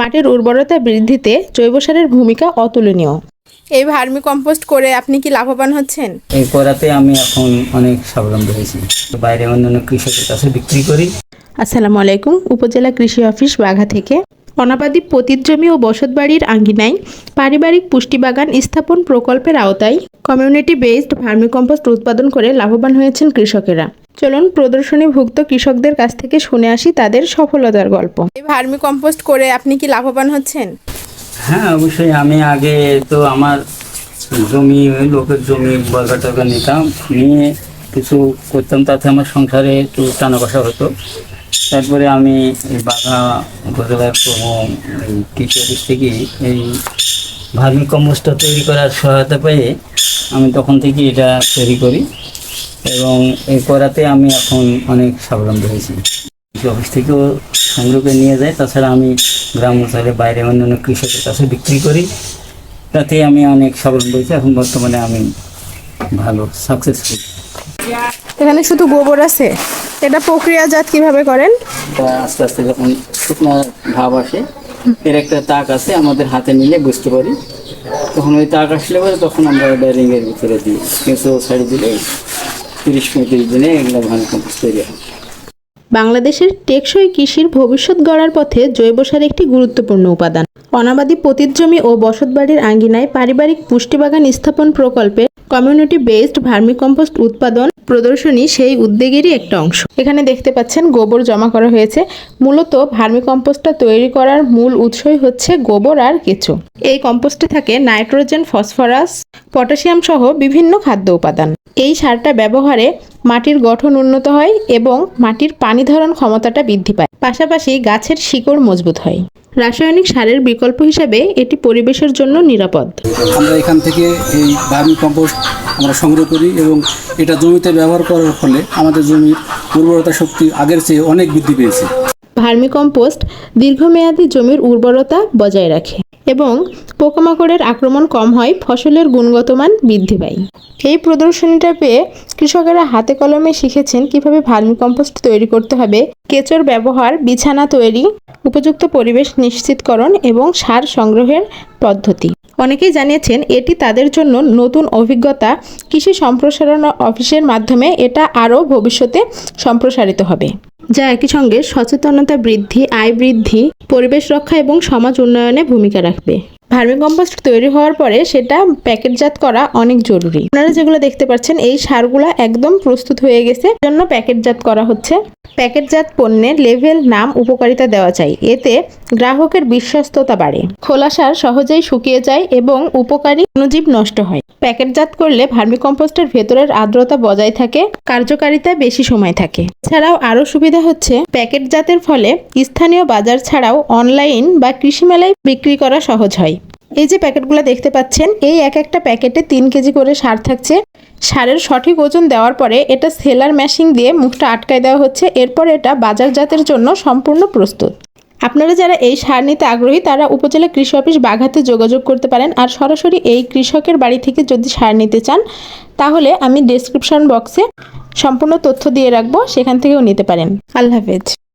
মাটির উর্বরতা বৃদ্ধিতে জৈব সারের ভূমিকা অতুলনীয়। এই ভার্মি কম্পোস্ট করে আপনি কি লাভবান হচ্ছেন? এই করাতে আমি এখন অনেক স্বাবলম্বী হয়েছি। বাইরে অন্যান্য কৃষকের কাছে বিক্রি করি। আসসালামু আলাইকুম উপজেলা কৃষি অফিস বাঘা থেকে। অনাবাদী পতিত জমি ও বসতবাড়ির আঙ্গিনায় পারিবারিক পুষ্টি বাগান স্থাপন প্রকল্পের আওতায় কমিউনিটি বেসড ভার্মিকম্পোস্ট উৎপাদন করে লাভবান হয়েছেন কৃষকেরা। চলুন প্রদর্শনীভুক্ত কৃষকদের কাছ থেকে শুনে আসি তাদের সফলতার গল্প। এই ভার্মিকম্পোস্ট করে আপনি কি লাভবান হচ্ছেন? হ্যাঁ অবশ্যই। আমি আগে তো আমার জমি, লোকের জমি বর্গা টর্গা নিতাম। নিয়ে কিছু করতাম, তাতে আমার সংসারে একটু টানা হতো। তারপরে আমি এই বাঘা এই কৃষি অফিস থেকে এই ভার্মি কম্পোস্টটা তৈরি করার সহায়তা পেয়ে আমি তখন থেকে এটা তৈরি করি এবং এই করাতে আমি এখন অনেক স্বাবলম্বী হয়েছি। কৃষি অফিস থেকেও সংগ্রহ করে নিয়ে যায়। তাছাড়া আমি গ্রাম অঞ্চলে বাইরে অন্যান্য কৃষকের কাছে বিক্রি করি। তাতে আমি অনেক স্বাবলম্বী হয়েছি। এখন বর্তমানে আমি ভালো সাকসেসফুল এখানে শুধু গোবর আছে? এটা প্রক্রিয়াজাত কীভাবে করেন? আস্তে আস্তে যখন শুকনো ভাব আসে এর একটা তাক আছে আমাদের হাতে নিলে বুঝতে পারি। তখন ওই তাক আসলে পরে তখন আমরা ডাইরিং এর ভিতরে দিই। কিছু ছাড়ি দিলে তিরিশ পঁয়ত্রিশ দিনে এগুলো ভালো কম্পোস্ট তৈরি হয়। বাংলাদেশের টেকসই কৃষির ভবিষ্যৎ গড়ার পথে জৈব সার একটি গুরুত্বপূর্ণ উপাদান। অনাবাদী পতিত জমি ও বসতবাড়ির আঙ্গিনায় পারিবারিক পুষ্টিবাগান স্থাপন প্রকল্পে কমিউনিটি বেসড ভার্মিকম্পোস্ট উৎপাদন প্রদর্শনী সেই উদ্যোগেরই একটা অংশ। এখানে দেখতে পাচ্ছেন গোবর জমা করা হয়েছে। মূলত ভার্মিকম্পোস্টটা তৈরি করার মূল উৎসই হচ্ছে গোবর আর কেঁচো। এই কম্পোস্টে থাকে নাইট্রোজেন, ফসফরাস, পটাশিয়াম সহ বিভিন্ন খাদ্য উপাদান। এই সারটা ব্যবহারে মাটির গঠন উন্নত হয় এবং মাটির পানি ধারণ ক্ষমতাটা বৃদ্ধি পায়। পাশাপাশি গাছের শিকড় মজবুত হয়। রাসায়নিক সারের বিকল্প হিসাবে এটি পরিবেশের জন্য নিরাপদ। আমরা এখান থেকে এই ভার্মি কম্পোস্ট আমরা সংগ্রহ করি এবং এটা জমিতে ব্যবহার করার ফলে আমাদের জমির উর্বরতা শক্তি আগের চেয়ে অনেক বৃদ্ধি পেয়েছে। ভার্মিকম্পোস্ট দীর্ঘমেয়াদী জমির উর্বরতা বজায় রাখে এবং পোকামাকড়ের আক্রমণ কম হয়, ফসলের গুণগত মান বৃদ্ধি পায়। এই প্রদর্শনীটা পেয়ে কৃষকেরা হাতে কলমে শিখেছেন কীভাবে ভার্মিকম্পোস্ট তৈরি করতে হবে, কেঁচোর ব্যবহার, বিছানা তৈরি, উপযুক্ত পরিবেশ নিশ্চিতকরণ এবং সার সংগ্রহের পদ্ধতি। অনেকেই জানিয়েছেন এটি তাদের জন্য নতুন অভিজ্ঞতা কৃষি সম্প্রসারণ অফিসের মাধ্যমে এটা আরও ভবিষ্যতে সম্প্রসারিত হবে। যা একই সঙ্গে সচেতনতা বৃদ্ধি, আয় বৃদ্ধি, পরিবেশ রক্ষা এবং সমাজ উন্নয়নে ভূমিকা রাখবে। ভার্মিকম্পোস্ট তৈরি হওয়ার পরে সেটা প্যাকেটজাত করা অনেক জরুরি। আপনারা যেগুলো দেখতে পাচ্ছেন, এই সারগুলো একদম প্রস্তুত হয়ে গেছে। জন্য প্যাকেটজাত করা হচ্ছে। প্যাকেটজাত পণ্যের লেভেল, নাম, উপকারিতা দেওয়া চাই। এতে গ্রাহকের বিশ্বস্ততা বাড়ে। খোলা সার সহজেই শুকিয়ে যায় এবং উপকারী অণুজীব নষ্ট হয়। প্যাকেটজাত করলে ভার্মিকম্পোস্টের ভেতরের আর্দ্রতা বজায় থাকে, কার্যকারিতা বেশি সময় থাকে। এছাড়াও আরও সুবিধা হচ্ছে, প্যাকেটজাতের ফলে স্থানীয় বাজার ছাড়াও অনলাইন বা কৃষি মেলায় বিক্রি করা সহজ হয়। এই যে প্যাকেটগুলো দেখতে পাচ্ছেন, এই এক একটা প্যাকেটে তিন কেজি করে সার থাকছে। সারের সঠিক ওজন দেওয়ার পরে এটা সেলার ম্যাশিং দিয়ে মুখটা আটকায় দেওয়া হচ্ছে। এরপর এটা বাজারজাতের জন্য সম্পূর্ণ প্রস্তুত। আপনারা যারা এই সার নিতে আগ্রহী, তারা উপজেলা কৃষি অফিস বাঘাতে যোগাযোগ করতে পারেন। আর সরাসরি এই কৃষকের বাড়ি থেকে যদি সার নিতে চান, তাহলে আমি ডেসক্রিপশন বক্সে সম্পূর্ণ তথ্য দিয়ে রাখব। সেখান থেকেও নিতে পারেন। আল্লাহ হাফেজ।